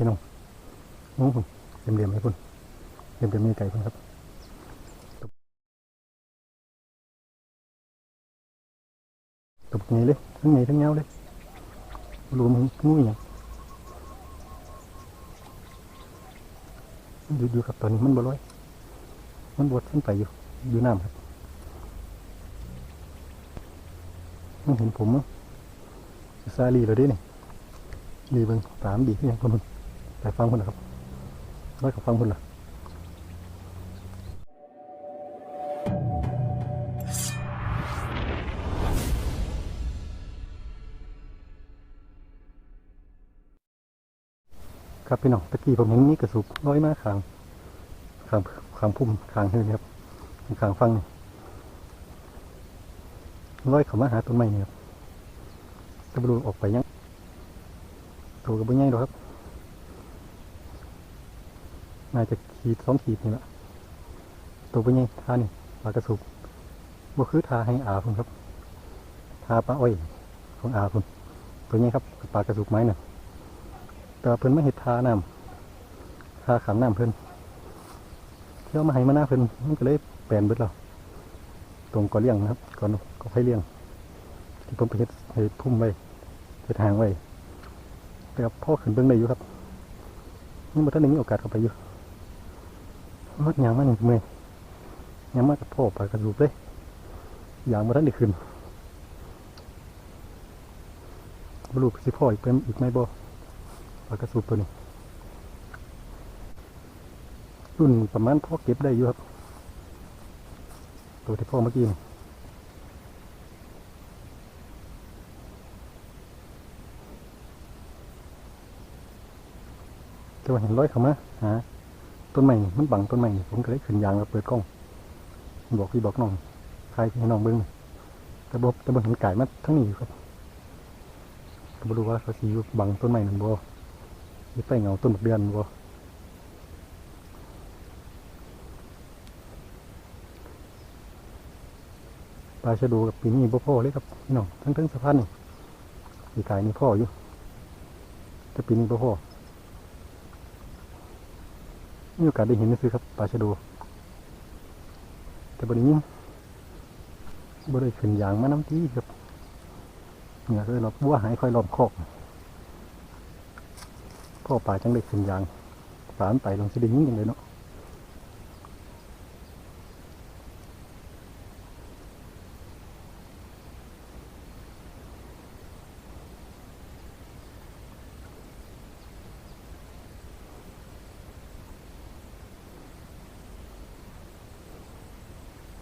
พี่น้องโอ้โหเต็มเรียมให้พุ่นเต็มเรียมมีไก่พุ่นครับตบไงเลยทั้งไงทั้งเงาเลยรวมงูอย่างมันอยู่อยู่กับตอนนี้มันบ่ลอย มันบดขึ้นไปอยู่อยู่น้ำครับมันเห็นผมมั้งซาลีเราดิเนี่ยดีเบิ่งตามดีขึ้นยังคนพุ่น ไปฟังคนนะครับร้อยกับฟังคนล่ะครับพี่น้องตะกี้ผมเห็นนี่กระสุบร้อยมาขางขางขางพุ่มขางนี่ครับขางฟังนี่ร้อยเขามาหาต้นไม้นี่ครับจะบรูออกไปยังตัวกับบุญใหญ่หรอกครับ น่าจะขีดสองขีดนี่แหละตัวเป็นไงทานี่ปลากระสุบว่าคือทาให้อาพุ่นครับทาปลาอ้อยของอาพุ่นตัวนี้ครับปลากระสุบไม้น่ะแต่เพิ่นไม่เห็ดทาน้ำทาขามน้ำเพิ่นเที่ยวมาให้มาหน้าเพิ่นมันก็เลยแปลนเบิดเราตรงก่อเลี้ยงนะครับก่อนก็ให้เลี้ยง ที่ผมไปเห็ดให้พุ่มไว้เห็ดหางไว้แต่พ่อขึ้นเบื้องได้อยู่ครับนี่มาท่านได้มีโอกาสเข้าไปอยู่ รถยางมันเมื่อยยางมากกับพ่อไปกระดูกเลยยางมาทันได้ขึ้นบรูสิพ่ออีกเป็นอีกไหมบ่ปลากระสูบตัวนี้รุ่นประมาณพ่อเก็บได้อยู่ครับ ตัวที่พ่อเมื่อกี้นี่แต่ว่าเห็นร้อยเขามาหา ต้นไม้มันบังต้นไม้ผมก็เลยขึ้นยางแล้วเปิดกล้อง บอกพี่บอกน้องใครให้น้องเบิ้งแต่บอกแต่บอกเห็นไก่มาทั้งนี้อยู่ครับก็ไม่รู้ว่าเขาสีบังต้นไม้นั่นบ่หรือใต้เงาต้นบักเดือนบ่ปลาชะดูกับปีนี้บ่พ่อเลยครับพี่น้องทั้งทั้งสะพานนี่ปีกายนี่พ่ออยู่แต่ปีนี้บ่พ่อ มีโอกาสได้เห็นนี่คือครับปลาชะโดแต่บริยิงบริขึ้นยางมาน้ำที่ครับเนี่ยคือเราบัวหายค่อยหลอมคอกพ่อป่าจังได้ขึ้นยางปลามันไปลงสิได้ยิงอย่างเลยเนาะ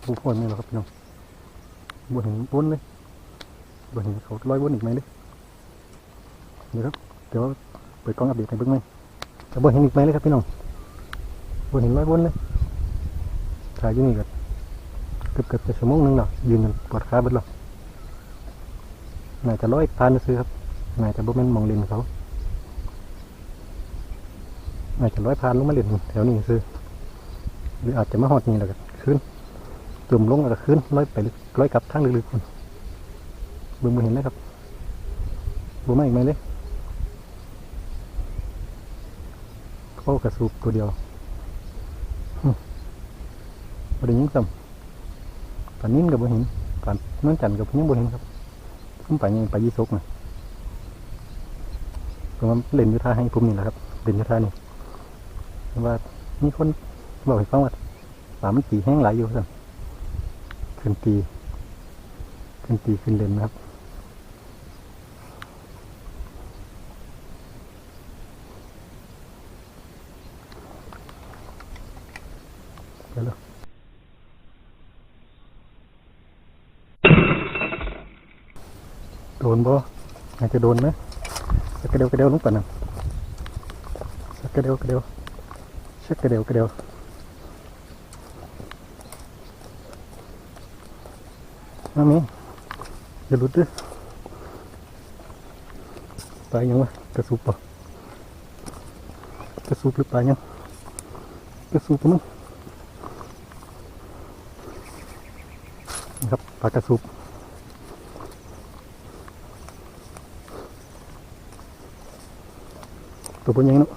บุพนนี่แหรอครับพี่น้องบนเห็นบนเลยบนเห็นเขาลอยบนอีกไหมเลยเดี๋ยวครับเดี๋ยวเปิดกล้องอัปเดตให้เบิ่งไหมแต่บนเห็นอีกไหมเลยครับพี่น้องบนเห็นลอยบนเลยถ่ายอยู่นี่ก็เกือบเกือบจะชั่วโมงนึงเนาะยืนกันปวดขาเบิดหรอน่าจะลอยผ่านซื้อครับน่าจะบ่แม่นมองเลนเขาน่าจจะลอยผ่านลงมาเล่นแถวนี้ซื้อหรืออาจจะมาหอดนี่แหละก็ขึ้น จมลงแล้วก็ขึ้นร้อยไปลึกร้อยกลับทางลึกๆคนเบิ่งบ่เห็นนะครับบ่มาอีกไหมเลยเขากระสูบตัวเดียวบ่ได้ยิงซ้ำปานนิ้นกับบ่เห็นปานนั่นจันทร์กับยังบ่เห็นครับผมไปยังไปยี่สกน่ะผมเล่นยู่ท่าให้ผมนี่แหละครับเล่นยู่ท่านี่แต่ว่ามีคนบอกให้ฟังว่าป่ามันตีแห้งหลายอยู่สั่น ขึ้นตี ขึ้นตีขึ้นเลนนะครับ ไปแล้วโดนบ่อาจจะโดนไหมสักกระเดียวกระเดียวลงไปนะสักกระเดียวกระเดียวสักกระเดียวกระเดียว น้ำนี้อย่าหลุดด้วยปลายังวะกระสุบปะกระสุบหรือปลายังกระสุบมั้งครับปลากระสุบตัวเป็นยังเนาะ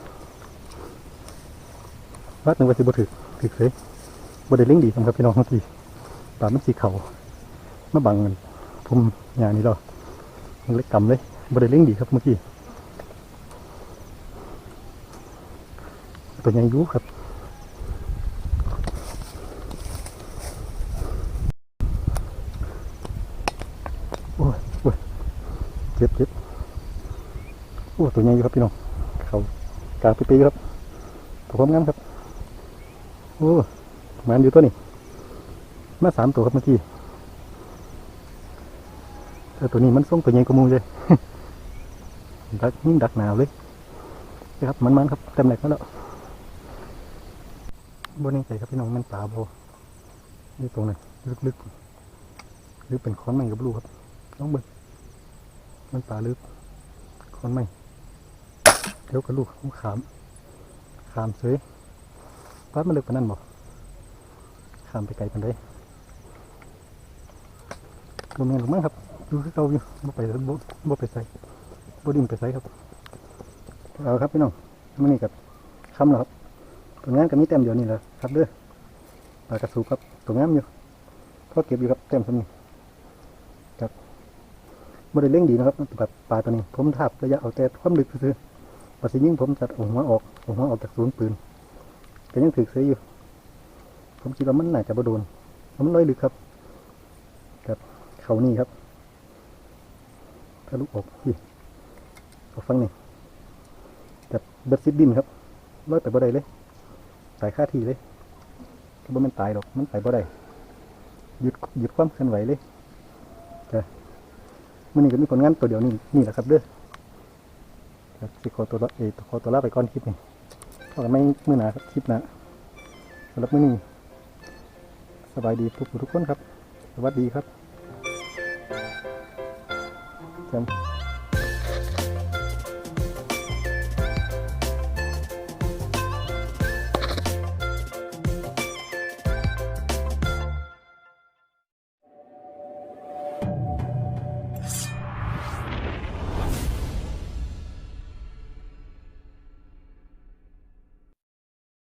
วัดหนึ่งว่าสิบ่ถึกถึกเลยบ่ได้เล่งดีสำครับพี่น้องบางทีป่ามันสีเขา่า มาบังกันผมยางนี้เราเล็กกำเลยบ่ได้เล่งดีครับเมื่อกี้ตัวใหญ่อยุครับโอ้ยโอ้ยเจ็บเจ็บโอ้ตัวใหญ่อยู่ครับพี่น้องเขากางปีๆครับตัวความงามครับโอ้แมันอยู่ตัวนี้มาสามตัวครับเมื่อกี้ แต่ตัวนี้มันส่งตัวใหญ่กว่ามูเลยดักยิ่งดักหนาวเลยนะครับมันมันๆครับเต็มแหลกแล้วแล้วบนนี้ใจครับพี่น้องมันป่าโบนี่ตรงไหนลึกๆหรือเป็นค้อนไม้กับลูกครับน้องเบิ้งมันป่าลึกค้อนไม้เดี๋ยวกับลูกขาม ขามเสยป้าดมันลึกปานนั้นบ่ข้ามไปไกลกันเลยบ่แม่นหรือมั้งครับ ดูคือเก่าอยู่บ่ไปบ่บ่ไปใส่บ่ดิ่งไปใส่ครับเอาครับพี่น้องมื้อนี้กับคำแล้วครับผลงานก็มีแต้มเดียวนี่แหละครับเด้อปลากระสูครับตัวงามอยู่พอเก็บอยู่ครับแต้มสำนี้ครับบ่ได้เร่งดีนะครับแบบปลาตัวนี้ ผมทาบระยะเอาแต่ความลึกซื่อปัสสิยิ่งผมจะเอาหัวออกเอาหัวออกจากศูนย์ปืนก็ยังถือเสียอยู่ ผมคิดว่ามันน่าจะบ่โดนมันลอยลึกครับกับเขานี่ครับ ทะลุออกพี่เอาฟังนี่กับเบ็ดซิดดินครับลอยไปบ่ได้เลยตายค่าทีเลยก็บ่มันตายหรอกมันไปบ่ได้หยุดหยุดความเคลื่อนไหวเลยแต่มันนี่ก็มีผลงานตัวเดียวนี่นี่แหละครับเด้อครับสิขอตัวละเอขอตัวลาไปก่อนคลิปนี้พอกันไม่เมื้อหนาคลิปหนาสำหรับมื้อนี้สบายดีทุกทุกคนครับ สวัสดีครับ แจม